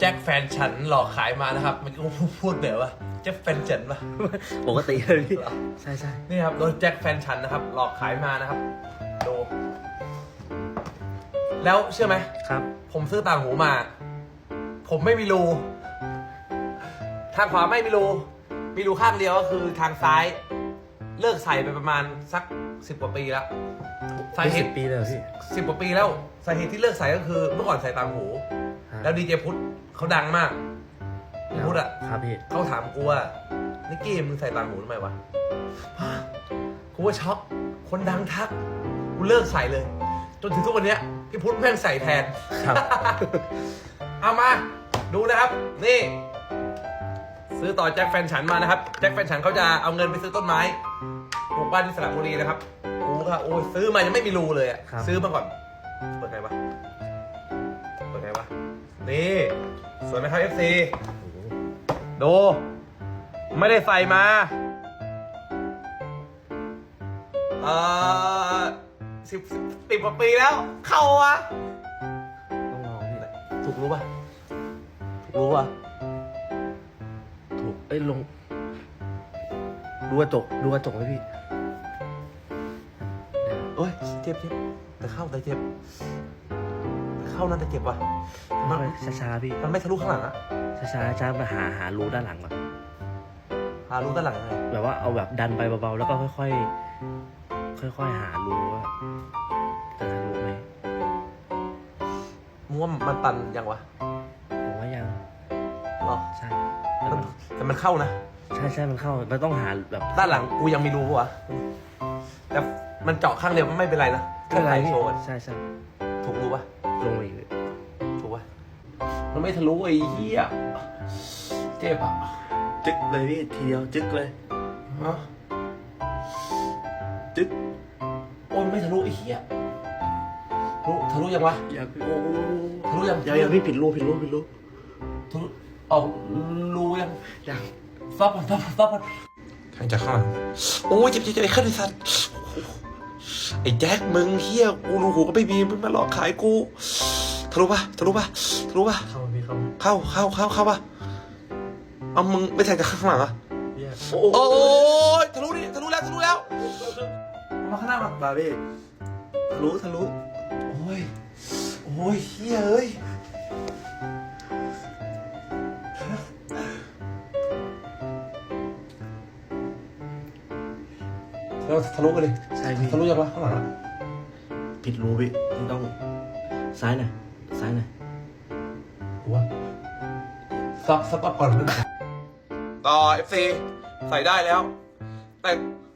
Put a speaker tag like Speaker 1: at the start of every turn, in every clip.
Speaker 1: แจ็คแฟนฉันหลอกขายมานะครับ มันก็พูดแบบว่าแจ็คแฟนฉันปะ
Speaker 2: ปกติเลยพี่
Speaker 1: เหรอ
Speaker 2: ใช่ใช่
Speaker 1: นี่ครับโดนแจ็คแฟนฉันนะครับ หลอกขายมานะครับดูแล้วเชื่อไหม
Speaker 2: ครับ
Speaker 1: ผมซื้อต่างหูมา ผมไม่มีรูทางขวาไม่มีรูมีรูข้างเดียวก็คือทางซ้าย เลิกใส่ไปประมาณสักสิบกว่าปีแล้วสาเห
Speaker 2: สิ
Speaker 1: ตุ
Speaker 2: บปีเลยเหรอพี่
Speaker 1: สิบกว่าปีแล้วสาเหตุที่เลิกใส่ก็คือเมื่อก่อนใส่ต่างหู
Speaker 2: ฮะ
Speaker 1: แล้วดีเจพุทธเขาดังมากดีเจพุทธอะ
Speaker 2: ครับพี่
Speaker 1: เขาถามกูว่านิกกี้มึงใส่ต่างหูทำไมวะกูว่าช็อกคนดังทักกูเลิกใส่เลย จนถึงทุกวันเนี้ยพี่พุทธแม่งใส่แทน
Speaker 2: ครับ
Speaker 1: เอามา ดูนะครับ นี่ ซื้อต่อแจ็คแฟนฉันมานะครับ แจ็คแฟนฉันเขาจะเอาเงินไปซื้อต้นไม้ปลูกบ้านที่สระบุรีนะครับโอ้ค่ะโอ้ยซื้อมายังไม่มีรูเลยอะ
Speaker 2: ครับ
Speaker 1: ซื้อมาก่อนเปิดไงวะเปิดไงวะ นี่สวยไหมครับ FC ดู ไม่ได้ใส่มาเอ่อสิบสิบกว่าปีแล้ว เข้าวะ
Speaker 2: ต้องลองพี่
Speaker 1: ถูกรู้ป่ะถูกรู้ป่ะ
Speaker 2: ถูกเอ้ยลงดูกระจกดูกระจกไหมพี่
Speaker 1: เอ้ยเจ็บเจ็บแต่เข้าแต่เจ็บ เข้านั่นแต่เจ็บว่ะมัน
Speaker 2: ช้าช้าๆพี่
Speaker 1: มันไม่ทะลุข้างหลังอะ
Speaker 2: ช้าช้าๆช้ามาหาหารูด้านหลังก่อน
Speaker 1: หารู้ด้านหลังยังไง
Speaker 2: แบบว่าเอาแบบดันไปเบาๆแล้วก็ค่อยๆค่อยๆหารูว่าจะทะลุไหม
Speaker 1: มึงว่ามันตันยังวะ
Speaker 2: ผมว่ายัง
Speaker 1: เหรอ
Speaker 2: ใช่
Speaker 1: แต่มันเข้านะ
Speaker 2: ใช่ใช่มันเข้า มันต้องหาแบบ
Speaker 1: ด้านหลังกูยังมีรูปะวะแต่มันเจาะข้างเดียวมันไม่เป็นไรนะแค่
Speaker 2: ไม่เป็น
Speaker 1: ไข
Speaker 2: ไรพี่
Speaker 1: โชว์กัน
Speaker 2: ใช่ใช่
Speaker 1: ถูกรู้ปะ
Speaker 2: ลงมาอีก
Speaker 1: ถูกปะมัน ไม่ทะลุไอ้เหี้ยเจ็บอะ
Speaker 2: จึ๊กเลยพี่ทีเดียวจึ๊กเลย
Speaker 1: ฮะ
Speaker 2: จึ๊ก
Speaker 1: โอ้ยไม่ทะลุไอ้เหี้ยทะลุทะลุยังวะ
Speaker 2: อย่าโอ้
Speaker 1: ทะลุยัง
Speaker 2: อย่าอย่าพี่ผิดรูผิดรูผิดรู
Speaker 1: ทะลุออกรูยัง
Speaker 2: ยัง
Speaker 1: ฟอบก่อนฟอบก่อนฟอบก่อนทางจากข้างหลังโอ้ยเจ็บเจ็บเจ็บไอ้ขึ้นไอ้สัตว์ไอ้แจ็คมึงเฮียกูรูหูก็ไม่มีมึงมาหลอกขายกูทะลุปะทะลุปะทะลุปะ
Speaker 2: เข้ามาพี่เข้ามา
Speaker 1: เข้าเข้าเข้าเข้าปะเอามึงไม่แทงจากข้างหลังเหรอะ
Speaker 2: พี่
Speaker 1: โอ้ยทะลุดิทะลุแล้วทะลุแล้วเอามาข้างหน้ามา
Speaker 2: บาร์บี้ทะลุทะลุ
Speaker 1: โอ้ยโอ้ยเฮียเอ้ยเราทะลุกันดิ
Speaker 2: ใช่พี่
Speaker 1: ทะลุยังวะข้างหลังอะ
Speaker 2: ผิดรูพี่มันต้องซ้ายหน่อยซ้ายหน่อย
Speaker 1: กูว่า ซับซับก่อนมันต่อ FC ใส่ได้แล้ว แต่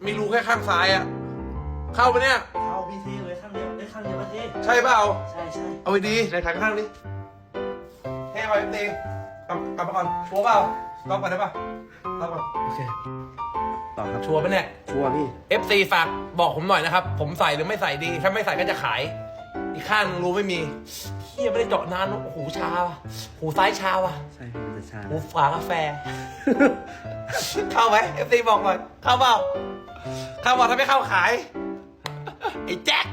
Speaker 1: มีรูแค่ข้างซ้ายอะเข้าไปเนี่ย
Speaker 2: เข้าพี่ทีเลยข้างเดียวได้ข้างเดียวมาที
Speaker 1: ใช่เปล่า
Speaker 2: ใช่ใช่
Speaker 1: เอาไปดีในทางข้างดิแค่เอา FC กลับกลับมาก่อนชัวร์เปล่าต้องก่อนได้ป่ะต้องก่อน
Speaker 2: โอเคต่อครับ
Speaker 1: ชัวร์ปะเนี่ย
Speaker 2: ชัวร์พี่
Speaker 1: FC ฝากบอกผมหน่อยนะครับ ผมใส่หรือไม่ใส่ดี ถ้าไม่ใส่ก็จะขาย อีกข้างนึงรู้ไม่มีเฮียไม่ได้เจาะนานหูชาว่ะหูซ้ายชาว่ะ
Speaker 2: ใช่พี่มันจะชา
Speaker 1: หูฝากาแฟ เข้าไหม FC บอกหน่อยเข้าเปล่าเข้าเปล่าถ้าไม่เข้าขาย ไอ้แจ็ค